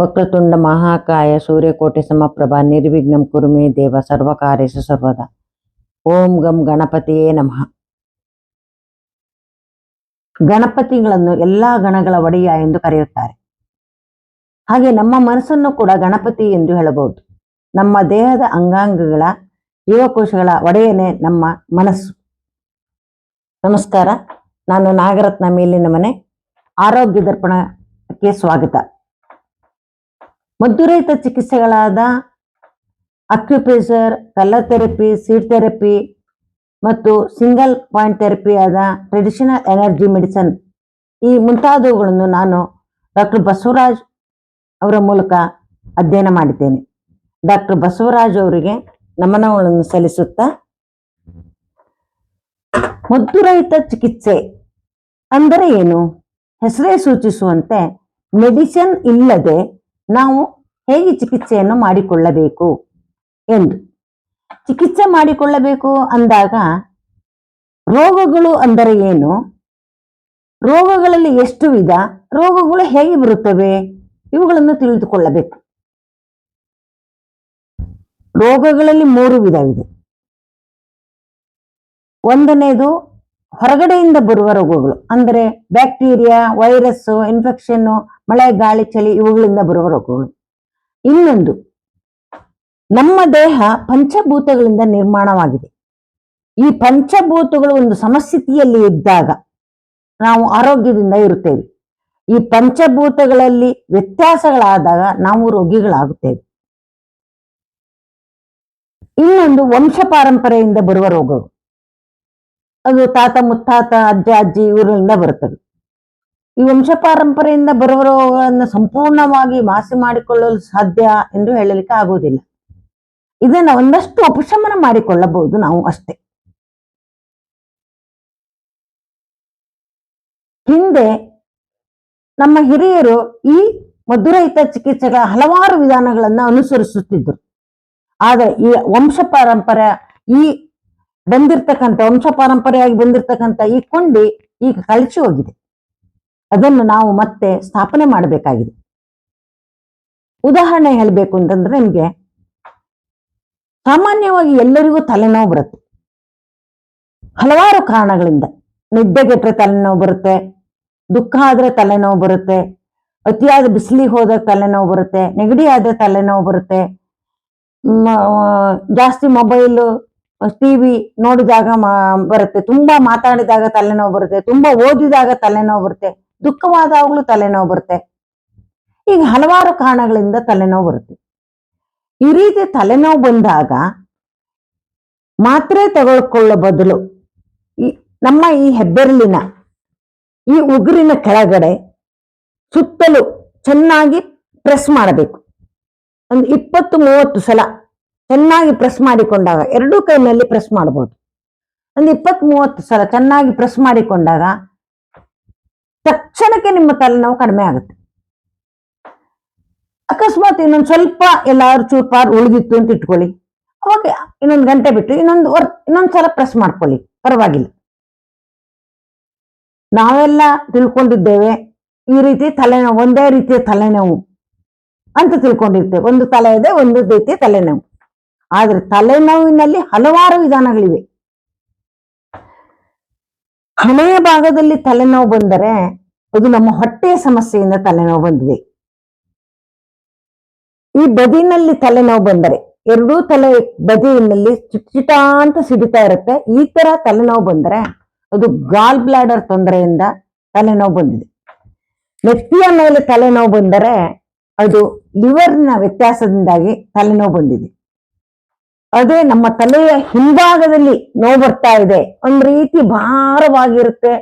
ವಕ್ರತುಂಡ ಮಹಾಕಾಯ ಸೂರ್ಯಕೋಟಿ ಸಮಪ್ರಭಾ ನಿರ್ವಿಘ್ನಂ ಕುರುಮೇ ದೇವ ಸರ್ವಕಾರ್ಯಸು ಸರ್ವದ. ಓಂ ಗಂ ಗಣಪತಿಯೇ ನಮಃ. ಗಣಪತಿಗಳನ್ನು ಎಲ್ಲಾ ಗಣಗಳ ಒಡೆಯ ಎಂದು ಕರೆಯುತ್ತಾರೆ. ಹಾಗೆ ನಮ್ಮ ಮನಸ್ಸನ್ನು ಕೂಡ ಗಣಪತಿ ಎಂದು ಹೇಳಬಹುದು. ನಮ್ಮ ದೇಹದ ಅಂಗಾಂಗಗಳ ಜೀವಕೋಶಗಳ ಒಡೆಯನೇ ನಮ್ಮ ಮನಸ್ಸು. ನಮಸ್ಕಾರ. ನಾನು ನಾಗರತ್ನ ಮೇಲಿನ ಮನೆ. ಆರೋಗ್ಯ ದರ್ಪಣಕ್ಕೆ ಸ್ವಾಗತ. ಮದ್ದುರಹಿತ ಚಿಕಿತ್ಸೆಗಳಾದ acupressure colour therapy seed therapy ಮತ್ತು ಸಿಂಗಲ್ ಪಾಯಿಂಟ್ ಥೆರಪಿ ಆದ ಟ್ರೆಡಿಷನಲ್ ಎನರ್ಜಿ ಮೆಡಿಸನ್. ಈ ಮುಂತಾದವುಗಳನ್ನು ನಾನು ಡಾಕ್ಟರ್ ಬಸವರಾಜ್ ಅವರ ಮೂಲಕ ಅಧ್ಯಯನ ಮಾಡಿದ್ದೇನೆ. ಡಾಕ್ಟರ್ ಬಸವರಾಜ್ ಅವರಿಗೆ ನಮನಗಳನ್ನು ಸಲ್ಲಿಸುತ್ತಾ ಮದ್ದುರಹಿತ ಚಿಕಿತ್ಸೆ ಅಂದರೆ ಏನು? ಹೆಸರೇ ಸೂಚಿಸುವಂತೆ ಮೆಡಿಸಿನ್ ಇಲ್ಲದೆ ನಾವು ಹೇಗೆ ಚಿಕಿತ್ಸೆಯನ್ನು ಮಾಡಿಕೊಳ್ಳಬೇಕು ಎಂದು. ಚಿಕಿತ್ಸೆ ಮಾಡಿಕೊಳ್ಳಬೇಕು ಅಂದಾಗ ರೋಗಗಳು ಅಂದರೆ ಏನು? ರೋಗಗಳಲ್ಲಿ ಎಷ್ಟು ವಿಧ? ರೋಗಗಳು ಹೇಗೆ ಬರುತ್ತವೆ? ಇವುಗಳನ್ನು ತಿಳಿದುಕೊಳ್ಳಬೇಕು. ರೋಗಗಳಲ್ಲಿ ಮೂರು ವಿಧವಿದೆ. ಒಂದನೇದು ಹೊರಗಡೆಯಿಂದ ಬರುವ ರೋಗಗಳು, ಅಂದರೆ ಬ್ಯಾಕ್ಟೀರಿಯಾ, ವೈರಸ್ ಇನ್ಫೆಕ್ಷನ್ ಮಳೆ, ಗಾಳಿ, ಚಳಿ, ಇವುಗಳಿಂದ ಬರುವ ರೋಗಗಳು. ಇನ್ನೊಂದು, ನಮ್ಮ ದೇಹ ಪಂಚಭೂತಗಳಿಂದ ನಿರ್ಮಾಣವಾಗಿದೆ. ಈ ಪಂಚಭೂತಗಳು ಒಂದು ಸಮಸ್ಥಿತಿಯಲ್ಲಿ ಇದ್ದಾಗ ನಾವು ಆರೋಗ್ಯದಿಂದ ಇರುತ್ತೇವೆ. ಈ ಪಂಚಭೂತಗಳಲ್ಲಿ ವ್ಯತ್ಯಾಸಗಳಾದಾಗ ನಾವು ರೋಗಿಗಳಾಗುತ್ತೇವೆ. ಇನ್ನೊಂದು, ವಂಶ ಪಾರಂಪರೆಯಿಂದ ಬರುವ ರೋಗಗಳು. ಅದು ತಾತ ಮುತ್ತಾತ, ಅಜ್ಜ, ಅಜ್ಜಿ ಇವರಿಂದ ಬರುತ್ತದೆ ಈ ವಂಶ ಪಾರಂಪರೆಯಿಂದ ಬರುವ ಸಂಪೂರ್ಣವಾಗಿ ಮಾಸಿ ಮಾಡಿಕೊಳ್ಳಲು ಸಾಧ್ಯ ಎಂದು ಹೇಳಲಿಕ್ಕೆ ಆಗುವುದಿಲ್ಲ. ಇದನ್ನ ಒಂದಷ್ಟು ಉಪಶಮನ ಮಾಡಿಕೊಳ್ಳಬಹುದು ನಾವು ಅಷ್ಟೇ. ಹಿಂದೆ ನಮ್ಮ ಹಿರಿಯರು ಈ ಮಧುರಹಿತ ಚಿಕಿತ್ಸೆಗಳ ಹಲವಾರು ವಿಧಾನಗಳನ್ನ ಅನುಸರಿಸುತ್ತಿದ್ದರು. ಆದರೆ ಈ ವಂಶ ಪಾರಂಪರೆ ಈ ಬಂದಿರ್ತಕ್ಕಂಥ ವಂಶ ಪಾರಂಪರೆಯಾಗಿ ಬಂದಿರ್ತಕ್ಕಂಥ ಈ ಕೊಂಡಿ ಈಗ ಕಳಚಿ ಹೋಗಿದೆ. ಅದನ್ನು ನಾವು ಮತ್ತೆ ಸ್ಥಾಪನೆ ಮಾಡಬೇಕಾಗಿದೆ. ಉದಾಹರಣೆ ಹೇಳಬೇಕು ಅಂತಂದ್ರೆ ನಿಮಗೆ ಸಾಮಾನ್ಯವಾಗಿ ಎಲ್ಲರಿಗೂ ತಲೆನೋವು ಬರುತ್ತೆ. ಹಲವಾರು ಕಾರಣಗಳಿಂದ. ನಿದ್ದೆಗೆಟ್ರೆ ತಲೆನೋವು ಬರುತ್ತೆ, ದುಃಖ ಆದ್ರೆ ತಲೆನೋವು ಬರುತ್ತೆ, ಅತಿಯಾದ ಬಿಸಿಲಿಗೆ ಹೋದಾಗ ತಲೆನೋವು ಬರುತ್ತೆ, ನೆಗಡಿ ಆದ್ರೆ ತಲೆನೋವು ಬರುತ್ತೆ ಜಾಸ್ತಿ ಮೊಬೈಲು ಟಿವಿ ನೋಡಿದಾಗ ಮಾ- ಬರುತ್ತೆ. ತುಂಬಾ ಮಾತಾಡಿದಾಗ ತಲೆನೋವು ಬರುತ್ತೆ. ತುಂಬಾ ಓದಿದಾಗ ತಲೆನೋವು ಬರುತ್ತೆ. ದುಃಖವಾದಾಗಲೂ ತಲೆನೋವು ಬರುತ್ತೆ. ಈಗ ಹಲವಾರು ಕಾರಣಗಳಿಂದ ತಲೆನೋವು ಬರುತ್ತೆ. ಈ ರೀತಿ ತಲೆನೋವು ಬಂದಾಗ ಮಾತ್ರೆ ತಗೊಳ್ಕೊಳ್ಳೋ ಬದಲು ಈ ನಮ್ಮ ಈ ಹೆಬ್ಬೆರಳಿನ, ಈ ಉಗುರಿನ ಕೆಳಗಡೆ ಸುತ್ತಲೂ ಚೆನ್ನಾಗಿ ಪ್ರೆಸ್ ಮಾಡಬೇಕು. ಒಂದು ಇಪ್ಪತ್ತು, ಮೂವತ್ತು ಸಲ ಚೆನ್ನಾಗಿ ಪ್ರೆಸ್ ಮಾಡಿಕೊಂಡಾಗ, ಎರಡೂ ಕೈನಲ್ಲಿ ಪ್ರೆಸ್ ಮಾಡಬಹುದು ಒಂದು ಇಪ್ಪತ್ತು ಮೂವತ್ತು ಸಲ ಚೆನ್ನಾಗಿ ಪ್ರೆಸ್ ಮಾಡಿಕೊಂಡಾಗ, ತಕ್ಷಣಕ್ಕೆ ನಿಮ್ಮ ತಲೆನೋವು ಕಡಿಮೆ ಆಗುತ್ತೆ. ಅಕಸ್ಮಾತ್ ಇನ್ನೊಂದು ಸ್ವಲ್ಪ ಎಲ್ಲಾರು ಚೂಪಾರ್ ಉಳಿದಿತ್ತು ಅಂತ ಇಟ್ಕೊಳ್ಳಿ. ಅವಾಗ ಇನ್ನೊಂದು ಗಂಟೆ ಬಿಟ್ಟು ಇನ್ನೊಂದು ವರ್ ಇನ್ನೊಂದು ಸಲ ಪ್ರೆಸ್ ಮಾಡ್ಕೊಳ್ಳಿ. ಪರವಾಗಿಲ್ಲ. ನಾವೆಲ್ಲ ತಿಳ್ಕೊಂಡಿದ್ದೇವೆ, ಈ ರೀತಿ ತಲೆನೋವು, ಒಂದೇ ರೀತಿಯ ತಲೆನೋವು ಅಂತ ತಿಳ್ಕೊಂಡಿರ್ತೇವೆ. ಒಂದು ತಲೆ ಇದೆ, ಒಂದು ರೀತಿಯ ತಲೆನೋವು. ಆದ್ರೆ ತಲೆನೋವಿನಲ್ಲಿ ಹಲವಾರು ವಿಧಾನಗಳಿವೆ. ಹಣೆಯ ಭಾಗದಲ್ಲಿ ತಲೆನೋವು ಬಂದರೆ ಅದು ನಮ್ಮ ಹೊಟ್ಟೆಯ ಸಮಸ್ಯೆಯಿಂದ ತಲೆನೋವು ಬಂದಿದೆ. ಈ ಬದಿನಲ್ಲಿ ತಲೆನೋವು ಬಂದರೆ ಎರಡೂ ತಲೆ ಬದಿಯಲ್ಲಿ ಚಿಟ ಅಂತ ಸಿಡಿತಾ ಇರುತ್ತೆ. ಈ ತರ ತಲೆನೋವು ಬಂದರೆ ಅದು ಗಾಲ್ ಬ್ಲಾಡರ್ ತೊಂದರೆಯಿಂದ ತಲೆನೋವು ಬಂದಿದೆ. ನೆತ್ತಿಯ ಮೇಲೆ ತಲೆನೋವು ಬಂದರೆ ಅದು ಲಿವರ್ನ ವ್ಯತ್ಯಾಸದಿಂದಾಗಿ ತಲೆನೋವು ಬಂದಿದೆ. ಅದೇ ನಮ್ಮ ತಲೆಯ ಹಿಂಭಾಗದಲ್ಲಿ ನೋವು ಬರ್ತಾ ಇದೆ. ಒಂದ್ ರೀತಿ ಭಾರವಾಗಿರುತ್ತೆ.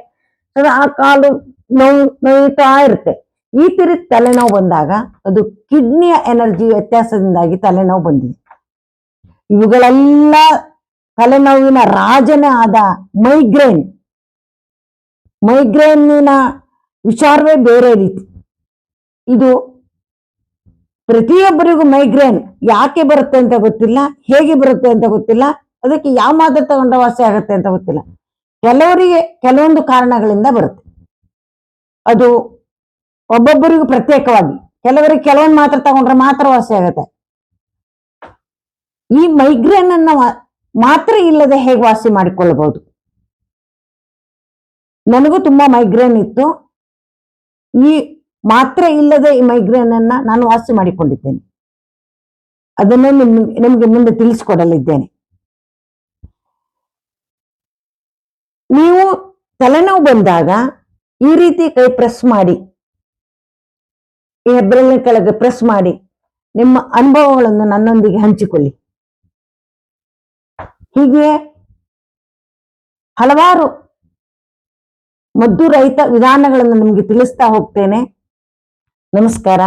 ಸದಾ ಆ ಕಾಲು ನೋವು ನೋಯ್ತಾ ಇರುತ್ತೆ. ಈ ತಿರಿ ತಲೆನೋವು ಬಂದಾಗ ಅದು ಕಿಡ್ನಿಯ ಎನರ್ಜಿ ವ್ಯತ್ಯಾಸದಿಂದಾಗಿ ತಲೆನೋವು ಬಂದಿದೆ. ಇವುಗಳೆಲ್ಲ ತಲೆನೋವಿನ ರಾಜನೇ ಆದ ಮೈಗ್ರೇನ್. ಮೈಗ್ರೇನಿನ ವಿಚಾರವೇ ಬೇರೆ ರೀತಿ. ಇದು ಪ್ರತಿಯೊಬ್ಬರಿಗೂ ಮೈಗ್ರೇನ್ ಯಾಕೆ ಬರುತ್ತೆ ಅಂತ ಗೊತ್ತಿಲ್ಲ, ಹೇಗೆ ಬರುತ್ತೆ ಅಂತ ಗೊತ್ತಿಲ್ಲ, ಅದಕ್ಕೆ ಯಾವ ಮಾತ್ರೆ ತಗೊಂಡ ವಾಸಿ ಆಗುತ್ತೆ ಅಂತ ಗೊತ್ತಿಲ್ಲ. ಕೆಲವರಿಗೆ ಕೆಲವೊಂದು ಕಾರಣಗಳಿಂದ ಬರುತ್ತೆ. ಅದು ಒಬ್ಬೊಬ್ಬರಿಗೂ ಪ್ರತ್ಯೇಕವಾಗಿ, ಕೆಲವರಿಗೆ ಕೆಲವೊಂದು ಮಾತ್ರ ತಗೊಂಡ್ರೆ ಮಾತ್ರ ವಾಸಿ ಆಗುತ್ತೆ. ಈ ಮೈಗ್ರೇನ್ ಅನ್ನ ಮಾತ್ರ ಇಲ್ಲದೆ ಹೇಗೆ ವಾಸಿ ಮಾಡಿಕೊಳ್ಳಬಹುದು ನನಗೂ ತುಂಬಾ ಮೈಗ್ರೇನ್ ಇತ್ತು. ಈ ಮಾತ್ರ ಇಲ್ಲದೆ ಈ ಮೈಗ್ರೇನ್ ಅನ್ನ ನಾನು ವಾಸಿ ಮಾಡಿಕೊಂಡಿದ್ದೇನೆ. ಅದನ್ನು ನಿಮ್, ನಿಮ್ಗೆ ಮುಂದೆ ತಿಳಿಸ್ಕೊಡಲಿದ್ದೇನೆ. ನೀವು ತಲೆನೋವು ಬಂದಾಗ ಈ ರೀತಿ ಕೈ ಪ್ರೆಸ್ ಮಾಡಿ, ಈ ಹೆಬ್ಬೆರಳಿನ ಕೆಳಗೆ ಪ್ರೆಸ್ ಮಾಡಿ, ನಿಮ್ಮ ಅನುಭವಗಳನ್ನು ನನ್ನೊಂದಿಗೆ ಹಂಚಿಕೊಳ್ಳಿ. ಹೀಗೆ ಹಲವಾರು ಮದ್ದು ರಹಿತ ವಿಧಾನಗಳನ್ನು ನಿಮಗೆ ತಿಳಿಸ್ತಾ ಹೋಗ್ತೇನೆ. ನಮಸ್ಕಾರ